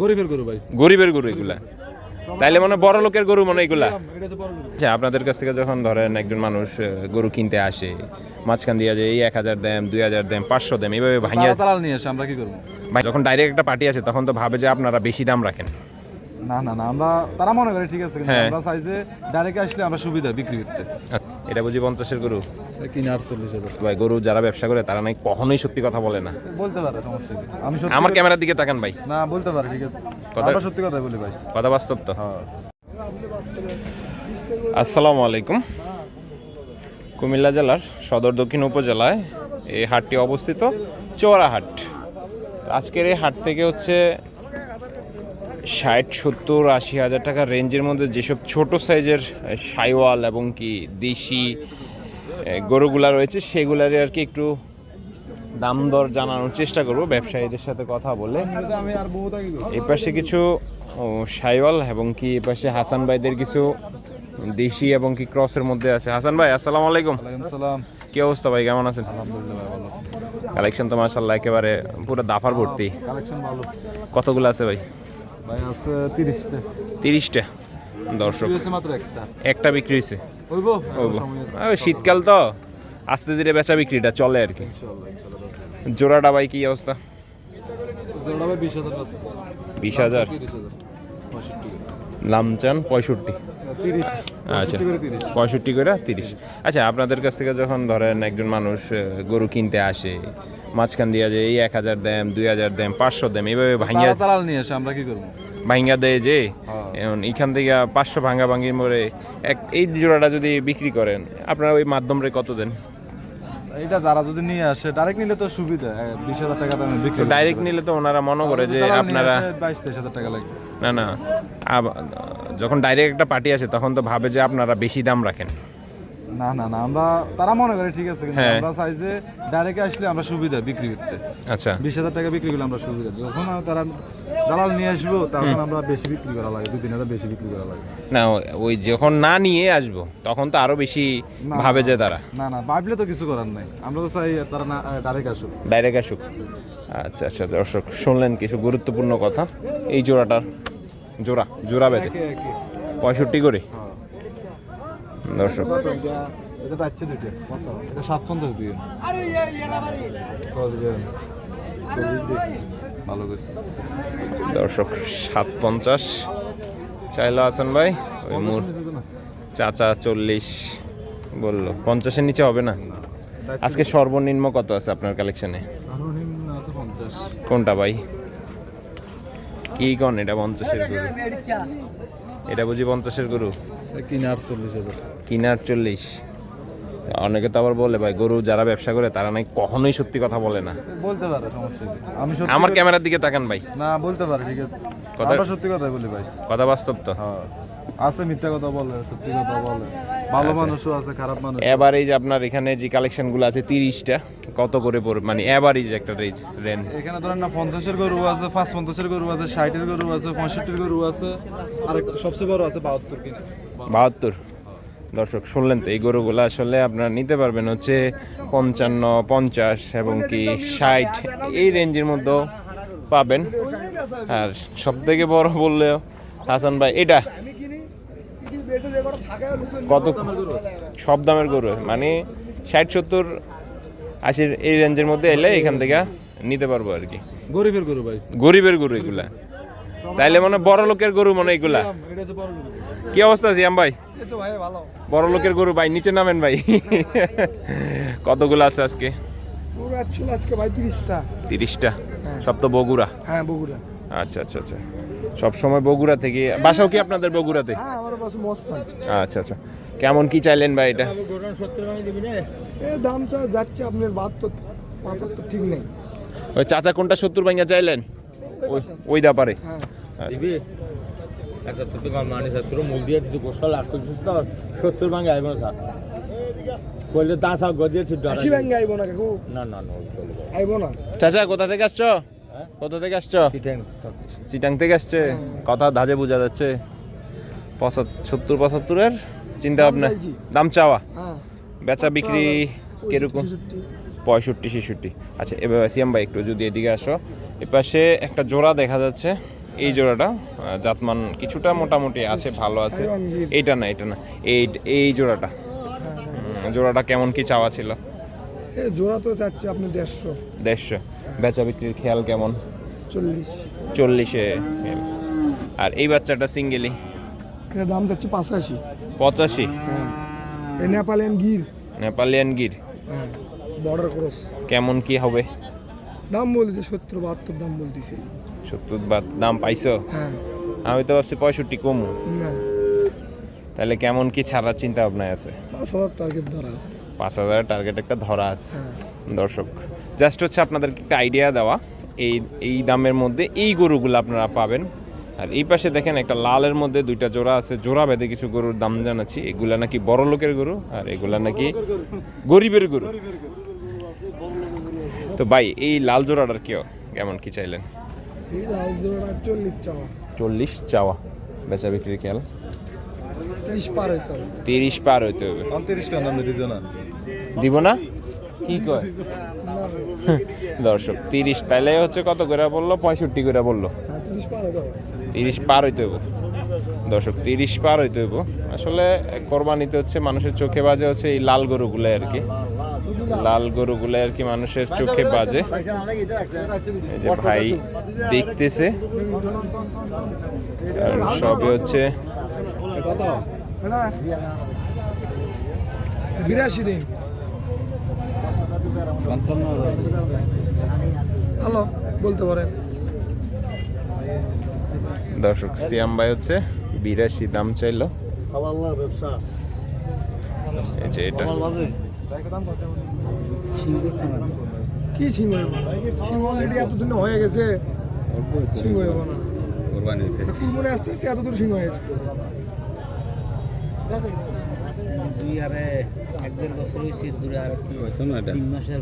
গরিবের গরু ভাই। গরিবের গরু এগুলা। তাইলে মনে বড় লোকের গরু মনে এগুলা। আচ্ছা আপনাদের কাছ থেকে যখন ধরেন একজন মানুষ গরু কিনতে আসে মাঝখান দিয়ে যে এই এক হাজার দেম দুই হাজার দেম পাঁচশো দেম এইভাবে ভাঙিয়ে নিয়ে আসে আমরা কি করব? ভাই, যখন ডাইরেক্ট একটা পার্টি আসে তখন তো ভাবে যে আপনারা বেশি দাম রাখেন। না না না আমরা তারা মনে করে ঠিক আছে হ্যাঁ। আমরা চাইছে ডাইরেক্ট আসলে আমরা সুবিধা বিক্রি করতে। আচ্ছা, এটা বুঝি পঞ্চাশের গরু? কিনে আটচল্লিশ হাজার। ভাই গরু যারা ব্যবসা করে তারা নাই কখনোই সত্যি কথা বলে না। বলতে পারে সমস্যা আমি আমার ক্যামেরার দিকে তাকান ভাই। না বলতে পারে ঠিক আছে। কথা- সত্যি কথা বলি ভাই। কথা বাস্তব তো। হ্যাঁ। আসসালামু আলাইকুম। কুমিল্লা জেলার সদর দক্ষিণ উপজেলায় এই হাটটি অবস্থিত চোরাহাট। আজকের এই হাট থেকে হচ্ছে ষাট সত্তর আশি হাজার টাকার রেঞ্জের মধ্যে যেসব ছোট সাইজের সাইওয়াল এবং কি দেশি গরুগুলা রয়েছে সেগুলারই আর কি একটু দাম দর জানানোর চেষ্টা করব। ব্যবসায়ীদের সাথে কথা বলে আমি আর বহুত পাশে কিছু সাইওয়াল এবং কি এই পাশে হাসান ভাইদের কিছু দেশি এবং কি ক্রসের মধ্যে আছে। হাসান ভাই আসসালামু আলাইকুম। কি অবস্থা ভাই কেমন আছেন? কালেকশন তো মাশাল্লাহ একেবারে পুরো দাফার ভর্তি। কালেকশন ভালো। কতগুলো আছে ভাই? ভাই আছে দর্শক। মাত্র একটা। একটা বিক্রি হয়েছে। হইব? শীতকাল তো। আস্তে ধীরে বেচা বিক্রিটা চলে আর কি। জোড়াটা ভাই কি অবস্থা? জোড়া ভাই বিশ হাজার লামচান পঁয়ষট্টি। আচ্ছা পঁয়ষট্টি করে তিরিশ। আচ্ছা আপনাদের কাছ থেকে যখন ধরেন একজন মানুষ গরু কিনতে আসে মাঝখান দিয়ে যে এই এক হাজার দেম দুই হাজার দেম পাঁচশো দেম এইভাবে ভাঙিয়া নিয়ে আসে আমরা কি করব? ভাঙ্গা দেয় যে হ্যাঁ। এখন এখান থেকে পাঁচশো ভাঙ্গা ভাঙ্গি মরে এক এই জোড়াটা যদি বিক্রি করেন আপনারা ওই মাধ্যম রে কত দেন? এটা যারা যদি নিয়ে আসে ডাইরেক্ট নিলে তো সুবিধা। বিশ হাজার টাকা দামে বিক্রি ডাইরেক্ট নিলে তো ওনারা মনে করে যে আপনারা বাইশ তেইশ হাজার টাকা লাগবে। না না। যখন ডাইরেক্ট একটা পার্টি আসে তখন তো ভাবে যে আপনারা বেশি দাম রাখেন। না না না আমরা তারা মনে করে ঠিক আছে কিন্তু হ্যাঁ। আমরা চাইছে ডাইরেক্ট আসলে আমরা সুবিধা বিক্রি করতে। আচ্ছা। বিশ হাজার টাকা বিক্রি করলে আমরা সুবিধা যখন তারা দালাল নিয়ে আসব তখন আমরা বেশি বিক্রি করা লাগে দু তিন হাজার বেশি বিক্রি করা লাগে। না ওই যখন না নিয়ে আসব তখন তো আরও বেশি ভাবে যে তারা। না না ভাবলে তো কিছু করার নাই। আমরা তো চাই তারা না ডাইরেক্ট আসুক। ডাইরেক্ট আসুক। আচ্ছা আচ্ছা দর্শক শুনলেন কিছু গুরুত্বপূর্ণ কথা। এই জোড়াটার জোড়া জোড়া বেঁধে। পঁয়ষট্টি করে। দর্শক। এটা তো আছে দুটো এটা সাত পঞ্চাশ দিয়ে ভালো করছে দর্শক সাত পঞ্চাশ চাইলো আছেন ভাই ওই মোর চাচা চল্লিশ বলল। পঞ্চাশের নিচে হবে না? আজকে সর্বনিম্ন কত আছে আপনার কালেকশনে পঞ্চাশ। কোনটা ভাই? কি কন এটা পঞ্চাশের গরু? এটা বুঝি পঞ্চাশের গরু? কিনে আটচল্লিশ হাজার। কিনার চল্লিশ অনেকে তো আবার বলে ভাই গরু যারা ব্যবসা করে তারা নাই কখনোই সত্যি কথা বলে না। বলতে পারে সমস্যা আমি আমার ক্যামেরার দিকে তাকান ভাই। না বলতে পারে ঠিক আছে। কথা- সত্যি কথা বলি ভাই। কথা বাস্তব তো। হ্যাঁ। আছে মিথ্যা কথা বলে সত্যি কথা বলে। ভালো আচ্ছা। মানুষও আছে খারাপ মানুষ যে আপনার এখানে যে কালেকশনগুলো আছে তিরিশটা কত করে পড়বে মানে এভারেজ একটা রেঞ্জ রেন এখানে ধরেন না পঞ্চাশের গরু আছে পাঁচ পঞ্চাশের গরু আছে ষাটের গরু আছে পঁয়ষট্টির গরু আছে আর সবচেয়ে বড় আছে বাহাত্তর কিনা। বাহাত্তর। দর্শক শুনলেন তো এই গরুগুলো আসলে আপনারা নিতে পারবেন হচ্ছে পঞ্চান্ন পঞ্চাশ এবং কি ষাট এই রেঞ্জের মধ্যেও পাবেন। আর সব থেকে বড় বললেও হাসান ভাই এটা কত? সব দামের গরু মানে ষাট সত্তর আশির এই রেঞ্জের মধ্যে এলে এখান থেকে নিতে পারব আর কি। গরিবের গরু ভাই। গরিবের গরু এগুলা। তাইলে মনে হয় বড় লোকের গরু মনে হয় এগুলা। কি অবস্থা জিয়াম ভাই? বড় লোকের গরু ভাই নিচে নামেন ভাই। কতগুলো আছে আজকে? আজকে ভাই তিরিশটা। তিরিশটা? সব তো বগুড়া? হ্যাঁ বগুড়া। আচ্ছা আচ্ছা আচ্ছা। সব সময় বগুড়া থেকে। বাসাও কি আপনাদের বগুড়াতে? হ্যাঁ আচ্ছা আচ্ছা। কেমন কি চাইলেন ভাই এটা? দাম চা যাচ্ছে আপনার বাহাত্তর ঠিক নেই। ওই চাচা কোনটা সত্তর ভাঙ্গা চাইলেন? ওই ব্যাপারে। হ্যাঁ। আচ্ছা। ছোট মানে ছোট মুখ দিয়ে গোসল করছিস তো সত্তর ভাঙে আইব না স্যার। করলে তা সব গদিয়ে ছিল ব্যাঙ্গে আইব না কাকু। না না না আইব না। চাচা কোথা থেকে আসছো? হ্যাঁ? কোথা থেকে আসছো? চিটাং। থেকে আসছে? কথা ধাজে বোঝা যাচ্ছে। সত্তর পঁচাত্তরের চিন্তা ভাবনা। দাম চাওয়া। হ্যাঁ। বেচা বিক্রি কীরকম। পঁয়ষট্টি ছেষট্টি। আচ্ছা এবার সিয়াম ভাই একটু যদি এদিকে আসো। এপাশে একটা জোড়া দেখা যাচ্ছে। এই জোড়াটা জাতমান কিছুটা মোটামুটি আছে ভালো আছে। এইটা না এটা না। এই এই জোড়াটা। জোড়াটা কেমন কি চাওয়া ছিল? জোড়া তো চাচ্ছি আপনি দেড়শো। দেড়শো। বেচা বিক্রির খেয়াল কেমন? চল্লিশ। চল্লিশে আর এই বাচ্চাটা সিঙ্গেলি? দাম চাচ্ছি পাঁচাশি। পঁচাশি? হ্যাঁ। নেপালিয়ান গির। নেপালিয়ান গির। হ্যাঁ। বর্ডার ক্রস কেমন কি হবে? দাম বলতেছে সত্তর বাহাত্তর দাম বলতেছে। সত্তর বা দাম পাইছো? হ্যাঁ। আমি তো ভাবছি পঁয়ষট্টি কমু। না। তাহলে কেমন কি ছাড়ার চিন্তা ভাবনায় আছে? পাঁচ হাজার টার্গেট ধরা আছে। পাঁচ হাজারের টার্গেট একটা ধরা আছে। হ্যাঁ। দর্শক জাস্ট হচ্ছে আপনাদেরকে একটা আইডিয়া দেওয়া। এই এই দামের মধ্যে এই গরুগুলো আপনারা পাবেন। আর এই পাশে দেখেন একটা লালের মধ্যে দুইটা জোড়া আছে। জোড়া বেঁধে কিছু গরুর দাম জানাচ্ছি। এগুলা নাকি বড় লোকের গরু আর এগুলা নাকি গরিবের গরু। তো ভাই এই লাল জোড়াটার কেউ কেমন কি চাইলেন? এই লাল জোড়া চল্লিশ চাওয়া। চল্লিশ চাওয়া। বেচা বিক্রির খেয়াল? ত্রিশ পার হইতে হবে। তিরিশ পার হইতে হবে। পঁয়ত্রিশ কেন? আপনি দিত না। দিব না? কি কয়? দর্শক তিরিশ তাইলে হচ্ছে কত করে বলল? পঁয়ষট্টি করে বলল। হ্যাঁ ত্রিশ পার হইতে হবে। তিরিশ পার হইতে হইব দর্শক তিরিশ পার হইতে হইব আসলে কোরবানিতে হচ্ছে মানুষের চোখে বাজে হচ্ছে এই লাল গরুগুলো আর কি। লাল গরুগুলো আর কি মানুষের চোখে বাজে। এই যে ভাই দেখতেছে। আর সবই হচ্ছে বিরাশি দিন। হ্যালো বলতে পারেন। দর্শক সিয়াম ভাই হচ্ছে বিরাশি দাম চাইলো। এই যে এটা। কি অলরেডি এতদিন হয়ে গেছে। সিং হইব না। ফুল আসতে আসতে এত দূর সিংহ হয়ে গেছে দুই আরে এক দেড় বছর হয়েছে দূরে আর তিন মাসের